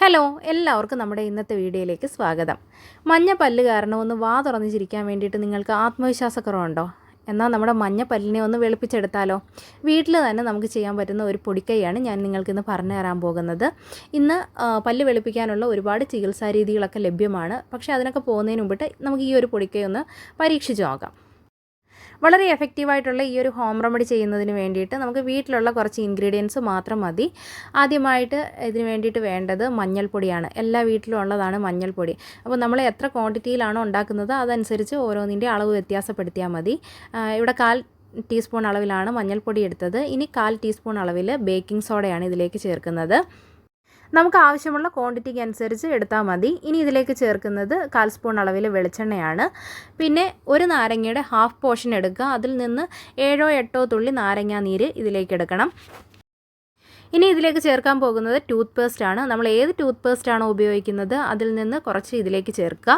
Hello എല്ലാവർക്കും നമ്മുടെ ഇന്നത്തെ വീഡിയോയിലേക്ക് സ്വാഗതം. മഞ്ഞ പല്ല് കാരണം ഒന്ന് വാ തുറന്നിച്ചിരിക്കാൻ വേണ്ടിയിട്ട് നിങ്ങൾക്ക് ആത്മവിശ്വാസക്കുറവുണ്ടോ? എന്നാൽ നമ്മുടെ മഞ്ഞ പല്ലിനെ ഒന്ന് വെളുപ്പിച്ചെടുത്താലോ? വീട്ടിൽ തന്നെ നമുക്ക് ചെയ്യാൻ പറ്റുന്ന ഒരു പൊടിക്കൈയാണ് ഞാൻ നിങ്ങൾക്കിന്ന് പറഞ്ഞു തരാൻ പോകുന്നത്. ഇന്ന് പല്ല് വെളുപ്പിക്കാനുള്ള ഒരുപാട് ചികിത്സാ രീതികളൊക്കെ ലഭ്യമാണ്. പക്ഷേ അതിനൊക്കെ പോകുന്നതിന് മുമ്പിട്ട് നമുക്ക് ഈ ഒരു പൊടിക്കൈ ഒന്ന് പരീക്ഷിച്ച് നോക്കാം. വളരെ എഫക്റ്റീവായിട്ടുള്ള ഈ ഒരു ഹോം റെമഡി ചെയ്യുന്നതിന് വേണ്ടിയിട്ട് നമുക്ക് വീട്ടിലുള്ള കുറച്ച് ഇൻഗ്രീഡിയൻസ് മാത്രം മതി. ആദ്യമായിട്ട് ഇതിന് വേണ്ടിയിട്ട് വേണ്ടത് മഞ്ഞൾപ്പൊടിയാണ്. എല്ലാ വീട്ടിലും ഉള്ളതാണ് മഞ്ഞൾപ്പൊടി. അപ്പോൾ നമ്മൾ എത്ര ക്വാണ്ടിറ്റിയിലാണോ ഉണ്ടാക്കുന്നത് അതനുസരിച്ച് ഓരോന്നിന്റെ അളവ് വ്യത്യാസപ്പെടുത്തിയാൽ മതി. ഇവിടെ കാൽ ടീസ്പൂൺ അളവിലാണ് മഞ്ഞൾപ്പൊടി എടുത്തത്. ഇനി കാൽ ടീസ്പൂൺ അളവിൽ ബേക്കിംഗ് സോഡയാണ് ഇതിലേക്ക് ചേർക്കുന്നത്. നമുക്ക് ആവശ്യമുള്ള ക്വാണ്ടിറ്റിക്ക് അനുസരിച്ച് എടുത്താൽ മതി. ഇനി ഇതിലേക്ക് ചേർക്കുന്നത് കാൽ സ്പൂൺ അളവിൽ വെളിച്ചെണ്ണയാണ്. പിന്നെ ഒരു നാരങ്ങയുടെ ഹാഫ് പോർഷൻ എടുക്കുക. അതിൽ നിന്ന് ഏഴോ എട്ടോ തുള്ളി നാരങ്ങ നീര് ഇതിലേക്ക് എടുക്കണം. ഇനി ഇതിലേക്ക് ചേർക്കാൻ പോകുന്നത് ടൂത്ത് പേസ്റ്റ് ആണ്. നമ്മൾ ഏത് ടൂത്ത് പേസ്റ്റ് ആണോ ഉപയോഗിക്കുന്നത് അതിൽ നിന്ന് കുറച്ച് ഇതിലേക്ക് ചേർക്കുക.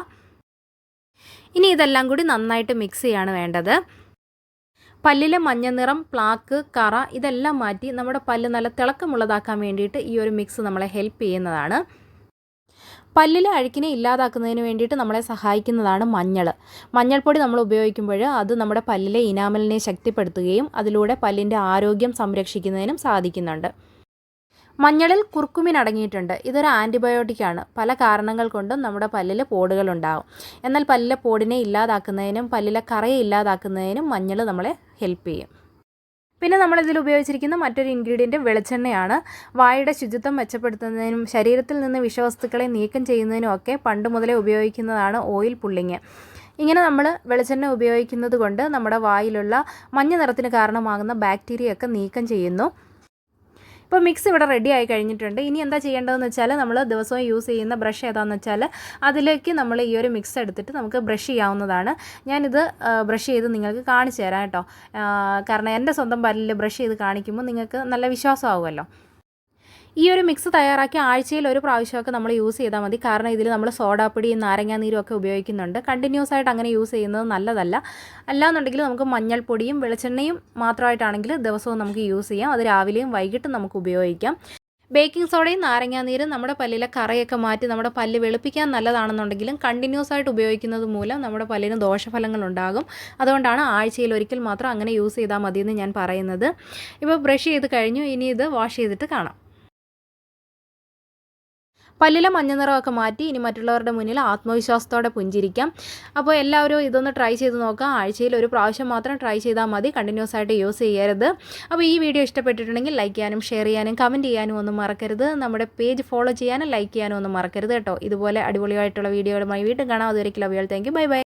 ഇനി ഇതെല്ലാം കൂടി നന്നായിട്ട് മിക്സ് ചെയ്യാണ് വേണ്ടത്. പല്ലിലെ മഞ്ഞ നിറം പ്ലാക്ക് കറ ഇതെല്ലാം മാറ്റി നമ്മുടെ പല്ല് നല്ല തിളക്കമുള്ളതാക്കാൻ വേണ്ടിയിട്ട് ഈ ഒരു മിക്സ് നമ്മളെ ഹെൽപ്പ് ചെയ്യുന്നതാണ്. പല്ലിലെ അഴുക്കിനെ ഇല്ലാതാക്കുന്നതിന് വേണ്ടിയിട്ട് നമ്മളെ സഹായിക്കുന്നതാണ് മഞ്ഞൾ. മഞ്ഞൾപ്പൊടി നമ്മൾ ഉപയോഗിക്കുമ്പോൾ അത് നമ്മുടെ പല്ലിലെ ഇനാമലിനെ ശക്തിപ്പെടുത്തുകയും അതിലൂടെ പല്ലിന്റെ ആരോഗ്യം സംരക്ഷിക്കുന്നതിനും സാധിക്കുന്നുണ്ട്. മഞ്ഞളിൽ കുർക്കുമിൻ അടങ്ങിയിട്ടുണ്ട്. ഇതൊരു ആന്റിബയോട്ടിക്കാണ് പല കാരണങ്ങൾ കൊണ്ടും നമ്മുടെ പല്ലിൽ പോടുകൾ ഉണ്ടാകും എന്നാൽ പല്ലിലെ പോടിനെ ഇല്ലാതാക്കുന്നതിനും പല്ലിലെ കറയെ ഇല്ലാതാക്കുന്നതിനും മഞ്ഞൾ നമ്മളെ ഹെൽപ്പ് ചെയ്യും. പിന്നെ നമ്മളിതിൽ ഉപയോഗിച്ചിരിക്കുന്ന മറ്റൊരു ഇൻഗ്രീഡിയന്റ് വെളിച്ചെണ്ണയാണ്. വായുടെ ശുചിത്വം മെച്ചപ്പെടുത്തുന്നതിനും ശരീരത്തിൽ നിന്ന് വിഷവസ്തുക്കളെ നീക്കം ചെയ്യുന്നതിനും ഒക്കെ പണ്ട് മുതലേ ഉപയോഗിക്കുന്നതാണ് ഓയിൽ പുള്ളിങ് ഇങ്ങനെ നമ്മൾ വെളിച്ചെണ്ണ ഉപയോഗിക്കുന്നത് കൊണ്ട് നമ്മുടെ വായിലുള്ള മഞ്ഞ നിറത്തിന് കാരണമാകുന്ന ബാക്ടീരിയ ഒക്കെ നീക്കം ചെയ്യുന്നു. ഇപ്പോൾ മിക്സ് ഇവിടെ റെഡി ആയി കഴിഞ്ഞിട്ടുണ്ട്. ഇനി എന്താ ചെയ്യേണ്ടതെന്ന് വെച്ചാൽ നമ്മൾ ദിവസവും യൂസ് ചെയ്യുന്ന ബ്രഷ് ഏതാണെന്ന് വെച്ചാൽ അതിലേക്ക് നമ്മൾ ഈ ഒരു മിക്സ് എടുത്തിട്ട് നമുക്ക് ബ്രഷ് ചെയ്യാവുന്നതാണ്. ഞാനിത് ബ്രഷ് ചെയ്ത് നിങ്ങൾക്ക് കാണിച്ചു തരാം കേട്ടോ. കാരണം എന്റെ സ്വന്തം പല്ലിൽ ബ്രഷ് ചെയ്ത് കാണിക്കുമ്പോൾ നിങ്ങൾക്ക് നല്ല വിശ്വാസമാവുമല്ലോ. ഈ ഒരു മിക്സ് തയ്യാറാക്കി ആഴ്ചയിൽ ഒരു പ്രാവശ്യമൊക്കെ നമ്മൾ യൂസ് ചെയ്താൽ മതി. കാരണം ഇതിൽ നമ്മൾ സോഡാപ്പൊടിയും നാരങ്ങാനീരും ഒക്കെ ഉപയോഗിക്കുന്നുണ്ട്. കണ്ടിന്യൂസ് ആയിട്ട് അങ്ങനെ യൂസ് ചെയ്യുന്നത് നല്ലതല്ല. അല്ലാന്നുണ്ടെങ്കിൽ നമുക്ക് മഞ്ഞൾപ്പൊടിയും വെളിച്ചെണ്ണയും മാത്രമായിട്ടാണെങ്കിൽ ദിവസവും നമുക്ക് യൂസ് ചെയ്യാം. അത് രാവിലെയും വൈകിട്ടും നമുക്ക് ഉപയോഗിക്കാം. ബേക്കിംഗ് സോഡയും നാരങ്ങാനീരും നമ്മുടെ പല്ലിലെ കറയൊക്കെ മാറ്റി നമ്മുടെ പല്ല് വെളുപ്പിക്കാൻ നല്ലതാണെന്നുണ്ടെങ്കിലും കണ്ടിന്യൂസ് ആയിട്ട് ഉപയോഗിക്കുന്നത് മൂലം നമ്മുടെ പല്ലിന് ദോഷഫലങ്ങൾ ഉണ്ടാകും. അതുകൊണ്ടാണ് ആഴ്ചയിൽ ഒരിക്കൽ മാത്രം അങ്ങനെ യൂസ് ചെയ്താൽ മതിയെന്ന് ഞാൻ പറയുന്നത്. ഇപ്പോൾ ബ്രഷ് ചെയ്ത് കഴിഞ്ഞു. ഇനി ഇത് വാഷ് ചെയ്തിട്ട് കാണാം. പല്ലിലെ മഞ്ഞ നിറമൊക്കെ മാറ്റി ഇനി മറ്റുള്ളവരുടെ മുന്നിൽ ആത്മവിശ്വാസത്തോടെ പുഞ്ചിരിക്കാം. അപ്പോൾ എല്ലാവരും ഇതൊന്ന് ട്രൈ ചെയ്ത് നോക്കാം ആഴ്ചയിൽ ഒരു പ്രാവശ്യം മാത്രം ട്രൈ ചെയ്താൽ മതി. കണ്ടിന്യൂസ് ആയിട്ട് യൂസ് ചെയ്യരുത്. അപ്പോൾ ഈ വീഡിയോ ഇഷ്ടപ്പെട്ടിട്ടുണ്ടെങ്കിൽ ലൈക്ക് ചെയ്യാനും ഷെയർ ചെയ്യാനും കമന്റ് ചെയ്യാനും ഒന്നും മറക്കരുത്. നമ്മുടെ പേജ് ഫോളോ ചെയ്യാനും ലൈക്ക് ചെയ്യാനും ഒന്നും മറക്കരുത് കേട്ടോ. ഇതുപോലെ അടിപൊളിയായിട്ടുള്ള വീഡിയോകളുമായി വീണ്ടും കാണാം. അതുവരെയ്ക്കും love thank you bye bye